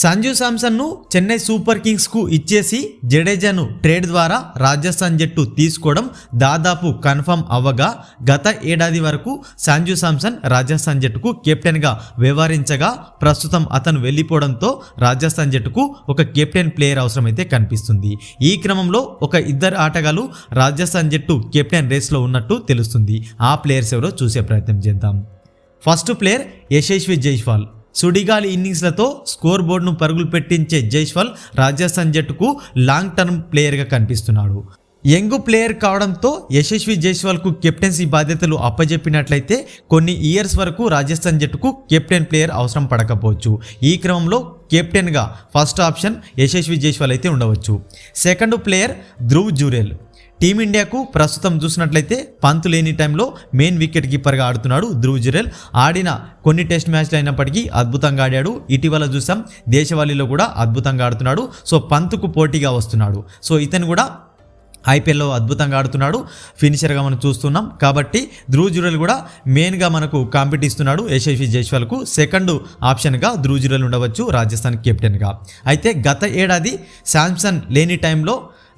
సంజు సామ్సన్ను చెన్నై సూపర్ కింగ్స్కు ఇచ్చేసి జడేజాను ట్రేడ్ ద్వారా రాజస్థాన్ జట్టు తీసుకోవడం దాదాపు కన్ఫర్మ్ అవ్వగా గత ఏడాది వరకు సంజు సామ్సన్ రాజస్థాన్ జట్టుకు కెప్టెన్గా వ్యవహరించగా ప్రస్తుతం అతను వెళ్ళిపోవడంతో రాజస్థాన్ జట్టుకు ఒక కెప్టెన్ ప్లేయర్ అవసరమైతే కనిపిస్తుంది. ఈ క్రమంలో ఒక ఇద్దరు ఆటగాళ్ళు రాజస్థాన్ జట్టు కెప్టెన్ రేస్లో ఉన్నట్టు తెలుస్తుంది. ఆ ప్లేయర్స్ ఎవరో చూసే ప్రయత్నం చేద్దాం. First player Yashasvi Jaiswal. సుడిగాలి ఇన్నింగ్స్లతో స్కోర్ బోర్డును పరుగులు పెట్టించే జైస్వాల్ రాజస్థాన్ జట్టుకు లాంగ్ టర్మ్ ప్లేయర్గా కనిపిస్తున్నాడు. యంగ్ ప్లేయర్ కావడంతో యశస్వి జైస్వాల్కు కెప్టెన్సీ బాధ్యతలు అప్పజెప్పినట్లయితే కొన్ని ఇయర్స్ వరకు రాజస్థాన్ జట్టుకు కెప్టెన్ ప్లేయర్ అవసరం పడకపోవచ్చు. ఈ క్రమంలో కెప్టెన్గా ఫస్ట్ ఆప్షన్ యశస్వి జైస్వాల్ అయితే ఉండవచ్చు. Second player Dhruv Jurel. టీమిండియాకు ప్రస్తుతం చూసినట్లయితే పంతు లేని టైంలో మెయిన్ వికెట్ కీపర్గా ఆడుతున్నాడు ధ్రువ్ జురెల్. ఆడిన కొన్ని టెస్ట్ మ్యాచ్లు అయినప్పటికీ అద్భుతంగా ఆడాడు. ఇటీవల చూసాం దేశవాళీలో కూడా అద్భుతంగా ఆడుతున్నాడు. సో పంతుకు పోటీగా వస్తున్నాడు. సో ఇతను కూడా ఐపీఎల్లో అద్భుతంగా ఆడుతున్నాడు. ఫినిషర్గా మనం చూస్తున్నాం. కాబట్టి ధ్రువ్ జురల్ కూడా మెయిన్గా మనకు కాంపిట్ ఇస్తున్నాడు యశస్వి జైస్వాల్కు. సెకండ్ ఆప్షన్గా ధ్రువ్ జురల్ ఉండవచ్చు రాజస్థాన్ కెప్టెన్గా. అయితే గత ఏడాది శాంసన్ లేని టైంలో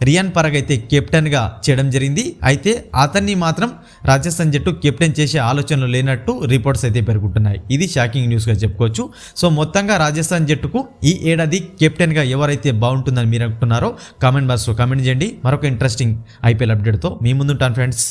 రియాన్ పరగ్ అయితే కెప్టెన్గా చేయడం జరిగింది. అయితే అతన్ని మాత్రం రాజస్థాన్ జట్టు కెప్టెన్ చేసే ఆలోచనలు లేనట్టు రిపోర్ట్స్ అయితే పెరుగుతున్నాయి ఇది షాకింగ్ న్యూస్గా చెప్పుకోవచ్చు. సో మొత్తంగా రాజస్థాన్ జట్టుకు ఈ ఏడాది కెప్టెన్గా ఎవరైతే బాగుంటుందని మీరు అనుకుంటున్నారో కామెంట్ బాక్స్లో కామెంట్ చేయండి. మరొక ఇంట్రెస్టింగ్ ఐపీఎల్ అప్డేట్తో మీ ముందుంటాను ఫ్రెండ్స్.